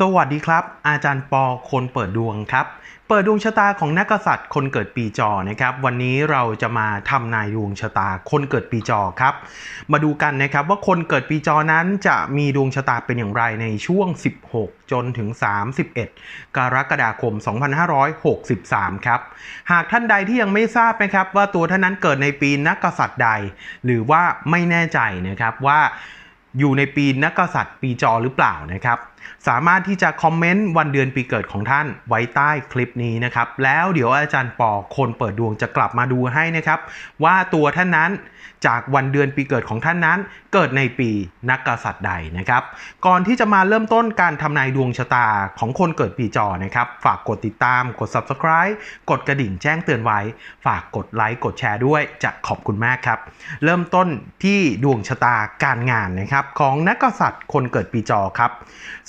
สวัสดีครับ อาจารย์ปอคนเปิดดวงครับ เปิดดวงชะตาของนักษัตริย์คนเกิดปีจอนะครับ วันนี้เราจะมาทำนายดวงชะตาคนเกิดปีจอครับ มาดูกันนะครับว่าคนเกิดปีจอนั้นจะมีดวงชะตาเป็นอย่างไรในช่วง 16 จนถึง 31 กรกฎาคม 2563 ครับ หากท่านใดที่ยังไม่ทราบนะครับว่าตัวท่านนั้นเกิดในปีนักษัตริย์ใด หรือว่าไม่แน่ใจนะครับว่าอยู่ในปีนักกษัตริย์ปีจอหรือเปล่านะครับ สามารถที่จะคอมเมนต์วันเดือนปีเกิดของท่านไว้ใต้คลิปนี้นะครับ แล้วเดี๋ยวอาจารย์ปอคนเปิดดวงจะกลับมาดูให้นะครับ ว่าตัวท่านนั้นจากวันเดือนปีเกิดของท่านนั้น เกิดในปีนักกษัตริย์ใดนะครับ ก่อนที่จะมาเริ่มต้นการทำนายดวงชะตาของคนเกิดปีจอนะครับ ฝากกดติดตามกด subscribe กดกระดิ่งแจ้งเตือนไว้ ฝากกดไลค์กดแชร์ด้วยจะขอบคุณมากครับ เริ่มต้นที่ดวงชะตาการงานนะครับของนักกษัตริย์คนเกิดปีจอครับ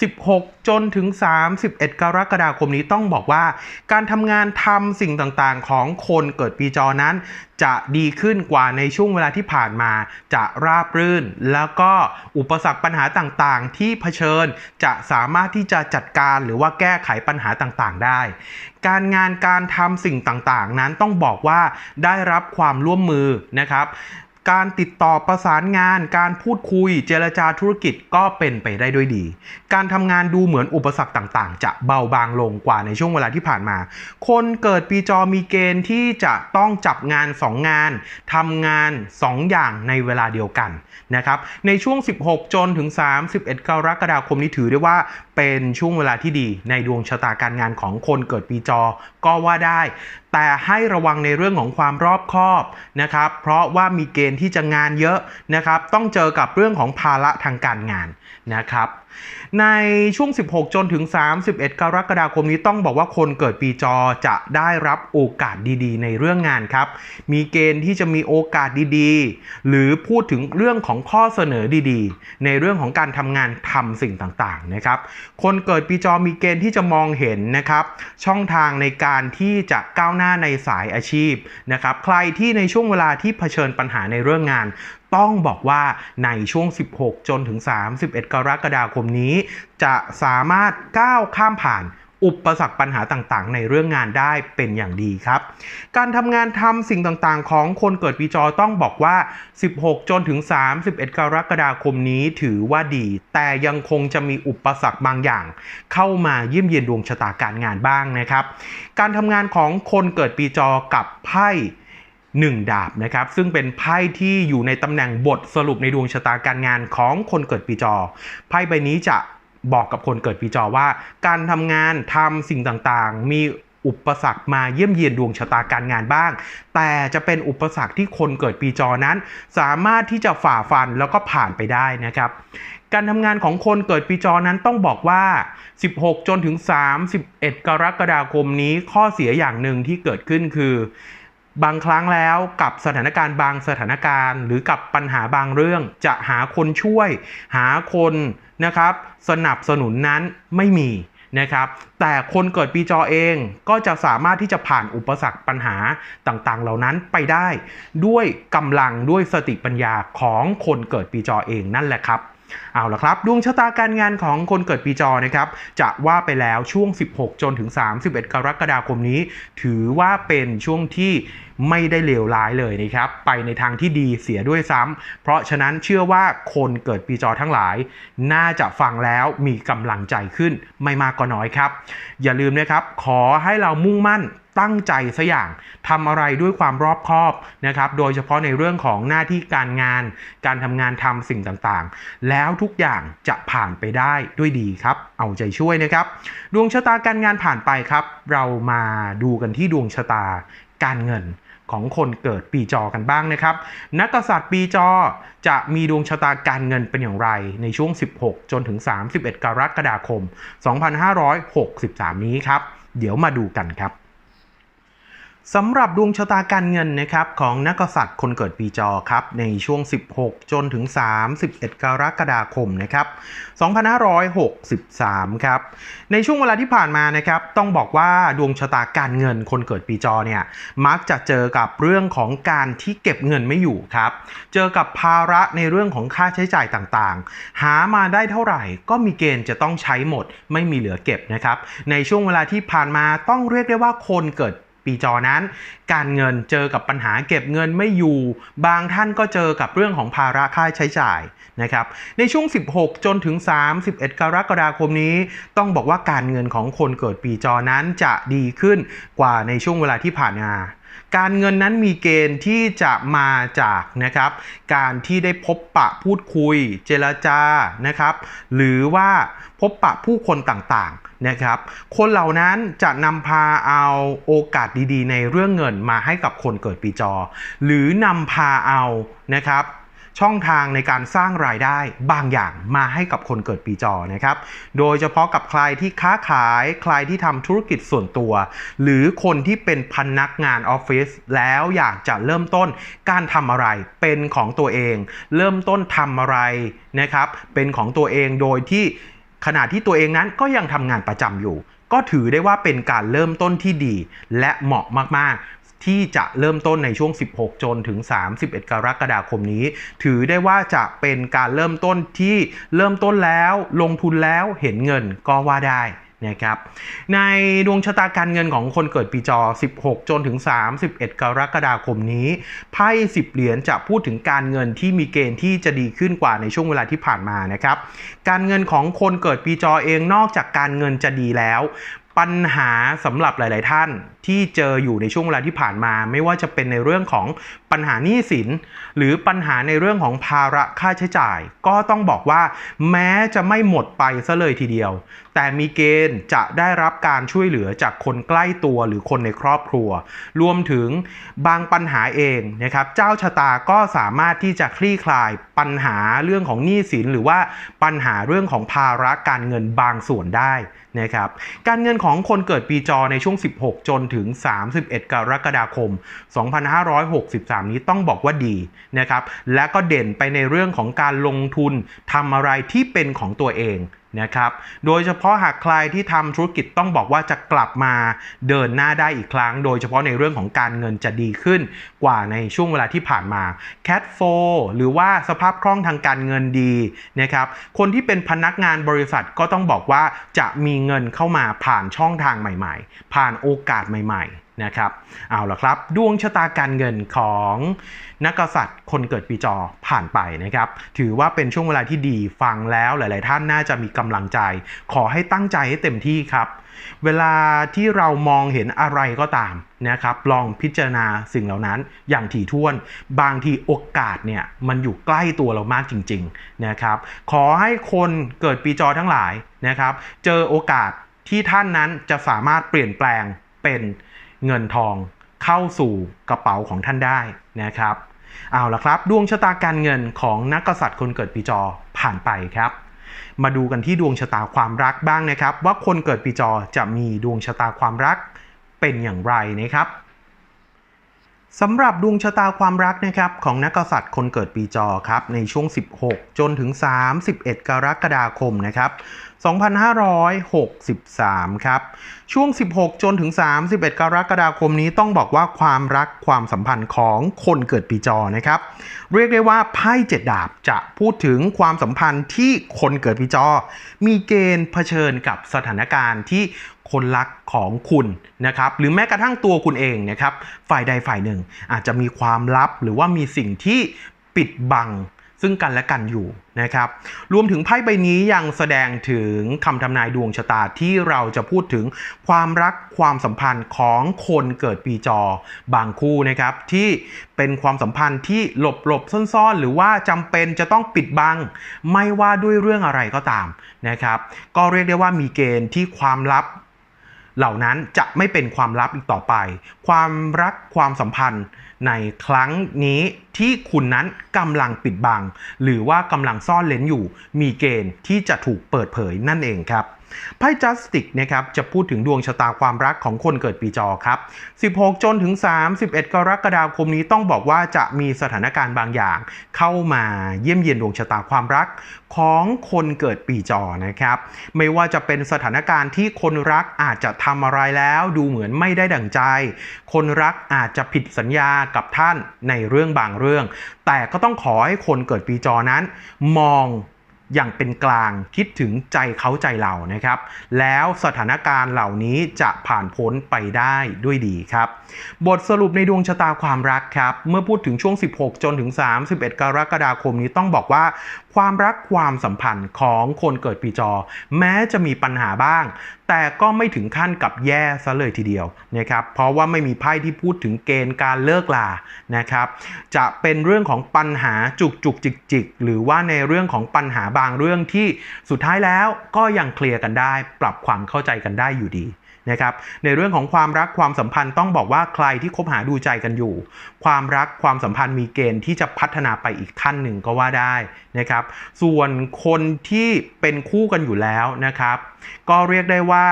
16 จนถึง 31 กรกฎาคมนี้ต้องบอกว่า การทำงานทำสิ่งต่างๆ ของคนเกิดปีจอนั้น จะดีขึ้นกว่าในช่วงเวลาที่ผ่านมา จะราบรื่น แล้วก็อุปสรรคปัญหาต่างๆ ที่เผชิญจะสามารถที่จะจัดการหรือว่าแก้ไขปัญหาต่างๆ ได้ การงานการทำสิ่งต่างๆ นั้นต้องบอกว่าได้รับความร่วมมือนะครับ การติดต่อประสานงาน การพูดคุยเจรจาธุรกิจก็เป็นไปได้ด้วยดี การทำงานดูเหมือนอุปสรรคต่างๆ จะเบาบางลงกว่าในช่วงเวลาที่ผ่านมา คนเกิดปีจอมีเกณฑ์ที่จะต้องจับงาน 2 งานทำงาน 2 อย่างในเวลาเดียวกันนะครับในช่วง 16 จนถึง 31 กรกฎาคมนี้ถือได้ว่า เป็นช่วงเวลาที่ดีในดวงชะตาการงานของคนเกิดปีจอ ก็ว่าได้ แต่ให้ระวังในเรื่องของความรอบคอบนะครับ เพราะว่ามีเกณฑ์ที่จะงานเยอะนะครับ ต้องเจอกับเรื่องของภาระทางการงานนะครับในช่วง 16 จนถึง 31 กรกฎาคมนี้ต้องบอกว่าคนเกิดปีจอจะได้รับโอกาสดีๆ ในเรื่องงานครับ มีเกณฑ์ที่จะมีโอกาสดีๆ หรือพูดถึงเรื่องของข้อเสนอดีๆ ในเรื่องของการทำงานทำสิ่งต่างๆนะครับ คนเกิดปีจอมีเกณฑ์ที่จะมองเห็นนะครับ ช่องทางในการที่จะก้าวหน้าในสายอาชีพนะครับ ใครที่ในช่วงเวลาที่เผชิญปัญหาในเรื่องงาน ต้องบอกว่าในช่วง 16 จนถึง 31 กรกฎาคมนี้ จะสามารถก้าวข้ามผ่านอุปสรรคปัญหาต่างๆ ในเรื่องงานได้เป็นอย่างดีครับ การทำงานทำสิ่งต่างๆ ของคนเกิดปีจอต้องบอกว่า 16 จนถึง 31 กรกฎาคมนี้ถือว่าดี แต่ยังคงจะมีอุปสรรคบางอย่าง เข้ามาเยี่ยมเยียนดวงชะตาการงานบ้างนะครับ การทำงานของคนเกิดปีจอกับไพ่ หนึ่งดาบนะครับซึ่งเป็นไพ่ที่อยู่ในตำแหน่งบทสรุปในดวงชะตาการงานของคนเกิดปีจอ ไพ่ใบนี้จะบอกกับคนเกิดปีจอว่า การทำงานทำสิ่งต่างๆ มีอุปสรรคมาเยี่ยมเยียนดวงชะตาการงานบ้าง แต่จะเป็นอุปสรรคที่คนเกิดปีจอนั้น สามารถที่จะฝ่าฟันแล้วก็ผ่านไปได้นะครับ การทำงานของคนเกิดปีจอนั้นต้องบอกว่า 16 จนถึง 31 กรกฎาคมนี้ข้อเสียอย่างหนึ่งที่เกิดขึ้นคือ บางครั้งแล้วกับสถานการณ์บางสถานการณ์ หรือกับปัญหาบางเรื่อง จะหาคนช่วย หาคนนะครับ สนับสนุนนั้นไม่มีนะครับแต่คนเกิดปีจอเองก็จะสามารถที่จะผ่านอุปสรรคปัญหาต่างๆ เหล่านั้นไปได้ ด้วยกำลังด้วยสติปัญญาของคนเกิดปีจอเองนั่นแหละครับ เอาละครับ ดวงชะตาการงานของคนเกิดปีจอนะครับจะว่าไปแล้วช่วง 16 จนถึง 31 กรกฎาคมนี้ ถือว่าเป็นช่วงที่ไม่ได้เลวร้ายเลยนะครับ ไปในทางที่ดีเสียด้วยซ้ำเพราะฉะนั้นเชื่อว่าคนเกิดปีจอทั้งหลาย น่าจะฟังแล้วมีกำลังใจขึ้นไม่มากก็น้อยครับ อย่าลืมนะครับ ขอให้เรามุ่งมั่น ตั้งใจสัอย่างทำอะไรด้วยความรอบคอบนะครับโดยเฉพาะในเรื่องของหน้าที่การงาน การทำงานทำสิ่งต่างๆ แล้วทุกอย่างจะผ่านไปได้ด้วยดีครับ เอาใจช่วยนะครับ ดวงชะตาการงานผ่านไปครับ เรามาดูกันที่ดวงชะตาการเงินของคนเกิดปีจอกันบ้างนะครับ นักกษัตริย์ปีจอจะมีดวงชะตาการเงินเป็นอย่างไรในช่วง 16 จนถึง 31 กรกฎาคม 2563 นี้ครับ เดี๋ยวมาดูกันครับ สำหรับดวงชะตาการเงินนะครับของนักษัตริย์คนเกิดปีจอครับในช่วง 16 จนถึง 31 กรกฎาคมนะครับ2563 ครับ ในช่วงเวลาที่ผ่านมานะครับต้องบอกว่าดวงชะตาการเงินคนเกิดปีจอเนี่ยมักจะเจอกับเรื่องของการที่เก็บเงินไม่อยู่ครับ เจอกับภาระในเรื่องของค่าใช้จ่ายต่างๆ หามาได้เท่าไหร่ก็มีเกณฑ์จะต้องใช้หมด ไม่มีเหลือเก็บนะครับในช่วงเวลาที่ผ่านมาต้องเรียกได้ว่าคนเกิด ปีจอนั้น การเงินเจอกับปัญหาเก็บเงินไม่อยู่ บางท่านก็เจอกับเรื่องของภาระค่าใช้จ่ายนะครับในช่วง 16 จนถึง 31 กรกฎาคมนี้ ต้องบอกว่าการเงินของคนเกิดปีจอนั้นจะดีขึ้นกว่าในช่วงเวลาที่ผ่านมา การเงินนั้นมีเกณฑ์ที่จะมาจากนะครับ การที่ได้พบปะพูดคุย เจรจานะครับ หรือว่าพบปะผู้คนต่างๆนะครับ คนเหล่านั้นจะนำพาเอาโอกาสดีๆ ในเรื่องเงินมาให้กับคนเกิดปีจอ หรือนำพาเอานะครับ ช่องทางในการสร้างรายได้บางอย่างมาให้กับคนเกิดปีจอนะครับ โดยเฉพาะกับใครที่ค้าขาย ใครที่ทำธุรกิจส่วนตัว หรือคนที่เป็นพนักงานออฟฟิศแล้วอยากจะเริ่มต้นการทำอะไรเป็นของตัวเอง เริ่มต้นทำอะไรนะครับ เป็นของตัวเองโดยที่ขณะที่ตัวเองนั้นก็ยังทำงานประจำอยู่ ก็ถือได้ว่าเป็นการเริ่มต้นที่ดีและเหมาะมาก ที่จะเริ่มต้นในช่วง 16 จนถึง 31 กรกฎาคมนี้ ถือได้ว่าจะเป็นการเริ่มต้นที่เริ่มต้นแล้วลงทุนแล้วเห็นเงินก็ว่าได้นะครับในดวงชะตาการเงินของคนเกิดปีจอ 16 จนถึง 31 กรกฎาคมนี้ไพ่10 เหรียญจะพูดถึงการเงินที่มีเกณฑ์ที่จะดีขึ้นกว่าในช่วงเวลาที่ผ่านมานะครับ การเงินของคนเกิดปีจอเองนอกจากการเงินจะดีแล้ว ปัญหาสำหรับหลาย ๆ ท่าน ที่เจออยู่ในช่วงเวลาที่ผ่านมา ไม่ว่าจะเป็นในเรื่องของปัญหาหนี้สิน หรือปัญหาในเรื่องของภาระค่าใช้จ่าย ก็ต้องบอกว่าแม้จะไม่หมดไปซะเลยทีเดียว แต่มีเกณฑ์จะได้รับการช่วยเหลือจากคนใกล้ตัวหรือคนในครอบครัว รวมถึงบางปัญหาเองนะครับเจ้าชะตาก็สามารถที่จะคลี่คลายปัญหาเรื่องของหนี้สิน หรือว่าปัญหาเรื่องของภาระการเงินบางส่วนได้นะครับการเงินของคนเกิดปีจอในช่วง 16 จนถึงึง 31 กรกฎาคม 2563 นี้ต้องบอกว่าดีนะครับ และก็เด่นไปในเรื่องของการลงทุนทำอะไรที่เป็นของตัวเอง นะครับ โดยเฉพาะหากใครที่ทำธุรกิจต้องบอกว่าจะกลับมาเดินหน้าได้อีกครั้ง โดยเฉพาะในเรื่องของการเงินจะดีขึ้นกว่าในช่วงเวลาที่ผ่านมา Cat 4หรือว่าสภาพคล่องทางการเงินดีนะครับ คนที่เป็นพนักงานบริษัทก็ต้องบอกว่าจะมีเงินเข้ามาผ่านช่องทางใหม่ ๆ ผ่านโอกาสใหม่ ๆ นะครับ เอาละครับ ดวงชะตาการเงินของนักกษัตริย์คนเกิดปีจอผ่านไปนะครับ ถือว่าเป็นช่วงเวลาที่ดีฟังแล้วหลาย ๆ ท่านน่าจะมีกำลังใจ ขอให้ตั้งใจให้เต็มที่ครับ เวลาที่เรามองเห็นอะไรก็ตามนะครับ ลองพิจารณาสิ่งเหล่านั้นอย่างถี่ถ้วน บางทีโอกาสเนี่ยมันอยู่ใกล้ตัวเรามากจริง ๆ นะครับ ขอให้คนเกิดปีจอทั้งหลายนะครับ เจอโอกาสที่ท่านนั้นจะสามารถเปลี่ยนแปลงเป็น เงินทองเข้าสู่กระเป๋าของท่านได้นะครับเอาละครับ ดวงชะตาการเงินของนักกษัตริย์คนเกิดปีจอผ่านไปครับ มาดูกันที่ดวงชะตาความรักบ้างนะครับ ว่าคนเกิดปีจอจะมีดวงชะตาความรักเป็นอย่างไรนะครับ สำหรับดวงชะตาความรักนะครับของนักกษัตริย์คนเกิดปีจอครับในช่วง 16 จนถึง 31 กรกฎาคมนะครับ 2563 ครับ ช่วง 16 จนถึง 31 กรกฎาคมนี้ต้องบอกว่าความรักความสัมพันธ์ของคนเกิดปีจอนะครับ เรียกได้ว่าไพ่เจ็ดดาบจะพูดถึงความสัมพันธ์ที่คนเกิดปีจอ มีเกณฑ์เผชิญกับสถานการณ์ที่ คนรักของคุณนะครับหรือแม้กระทั่งตัวคุณเองนะครับฝ่ายใดฝ่ายหนึ่ง อาจจะมีความลับหรือว่ามีสิ่งที่ปิดบังซึ่งกันและกันอยู่นะครับ รวมถึงไพ่ใบนี้ยังแสดงถึงคำทำนายดวงชะตาที่เราจะพูดถึงความรักความสัมพันธ์ของคนเกิดปีจอบางคู่นะครับ ที่เป็นความสัมพันธ์ที่หลบหลบซ่อนๆ หรือว่าจำเป็นจะต้องปิดบัง ไม่ว่าด้วยเรื่องอะไรก็ตามนะครับ ก็เรียกได้ว่ามีเกณฑ์ที่ความลับ เหล่านั้นจะไม่เป็นความลับอีกต่อไป ความรักความสัมพันธ์ในครั้งนี้ที่คุณนั้นกำลังปิดบัง หรือว่ากำลังซ่อนเลนอยู่ มีเกณฑ์ที่จะถูกเปิดเผยนั่นเองครับ ไพ่จัสติกนะครับจะพูดถึงดวงชะตาความรักของคนเกิดปีจอครับ 16 จนถึง 31 กรกฎาคมนี้ต้องบอกว่าจะมีสถานการณ์บางอย่าง เข้ามาเยี่ยมเยียนดวงชะตาความรักของคนเกิดปีจอนะครับ ไม่ว่าจะเป็นสถานการณ์ที่คนรักอาจจะทำอะไรแล้วดูเหมือนไม่ได้ดั่งใจ คนรักอาจจะผิดสัญญากับท่านในเรื่องบางเรื่อง แต่ก็ต้องขอให้คนเกิดปีจอนั้น มอง อย่างเป็นกลางคิดถึงใจเขาใจเรานะครับ แล้วสถานการณ์เหล่านี้จะผ่านพ้นไปได้ด้วยดีครับ บทสรุปในดวงชะตาความรักครับ เมื่อพูดถึงช่วง 16 จนถึง 31 กรกฎาคมนี้ต้องบอกว่า ความรักความสัมพันธ์ของคนเกิดปีจอ แม้จะมีปัญหาบ้าง แต่ก็ไม่ถึงขั้นกับแย่ซะเลยทีเดียวนะครับ เพราะว่าไม่มีไพ่ที่พูดถึงเกณฑ์การเลิกลานะครับ จะเป็นเรื่องของปัญหาจุกจุกจิกจิกหรือว่าในเรื่องของปัญหาบางเรื่องที่สุดท้ายแล้วก็ยังเคลียร์กันได้ ปรับความเข้าใจกันได้อยู่ดี นะครับในเรื่องของความรักความสัมพันธ์ต้องบอกว่าใครที่คบหาดูใจกันอยู่ ความรักความสัมพันธ์มีเกณฑ์ที่จะพัฒนาไปอีกขั้นหนึ่งก็ว่าได้นะครับ ส่วนคนที่เป็นคู่กันอยู่แล้วนะครับ ก็เรียกได้ว่า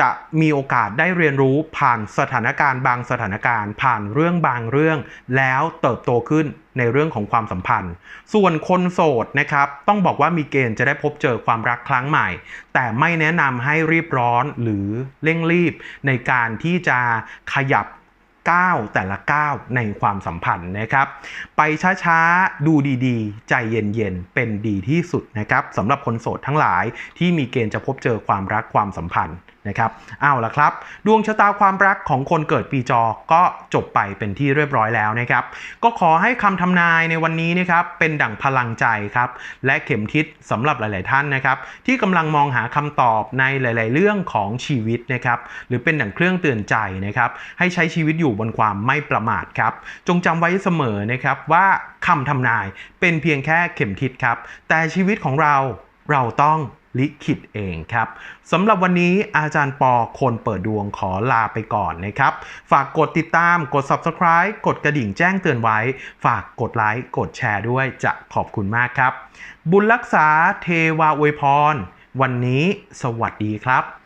จะมีโอกาสได้เรียนรู้ผ่านสถานการณ์บางสถานการณ์ ผ่านเรื่องบางเรื่อง แล้วเติบโตขึ้นในเรื่องของความสัมพันธ์ ส่วนคนโสดนะครับ ต้องบอกว่ามีเกณฑ์จะได้พบเจอความรักครั้งใหม่ แต่ไม่แนะนำให้รีบร้อนหรือเร่งรีบ ในการที่จะขยับก้าวแต่ละก้าวในความสัมพันธ์นะครับ ไปช้าๆ ดูดีๆ ใจเย็นๆ เป็นดีที่สุดนะครับสำหรับคนโสดทั้งหลายที่มีเกณฑ์จะพบเจอความรักความสัมพันธ์นะครับเอาละครับ ดวงชะตาความรักของคนเกิดปีจอก็จบไปเป็นที่เรียบร้อยแล้วนะครับ ก็ขอให้คำทำนายในวันนี้นะครับเป็นดั่งพลังใจครับ และเข็มทิศสำหรับหลาย ๆ ท่านนะครับ ที่กำลังมองหาคำตอบในหลาย ๆ เรื่องของชีวิตนะครับ หรือเป็นดั่งเครื่องเตือนใจนะครับ ให้ใช้ชีวิตอยู่บนความไม่ประมาทครับ จงจำไว้เสมอนะครับว่าคำทำนายเป็นเพียงแค่เข็มทิศครับ แต่ชีวิตของเราเราต้อง ลิขิตเองครับสำหรับวันนี้อาจารย์ปอคนเปิดดวงขอลาไปก่อนนะครับ ฝากกดติดตามกด subscribe กดกระดิ่งแจ้งเตือนไว้ ฝากกดไลค์กดแชร์ด้วยจะขอบคุณมากครับ บุญรักษาเทวาอวยพร วันนี้สวัสดีครับ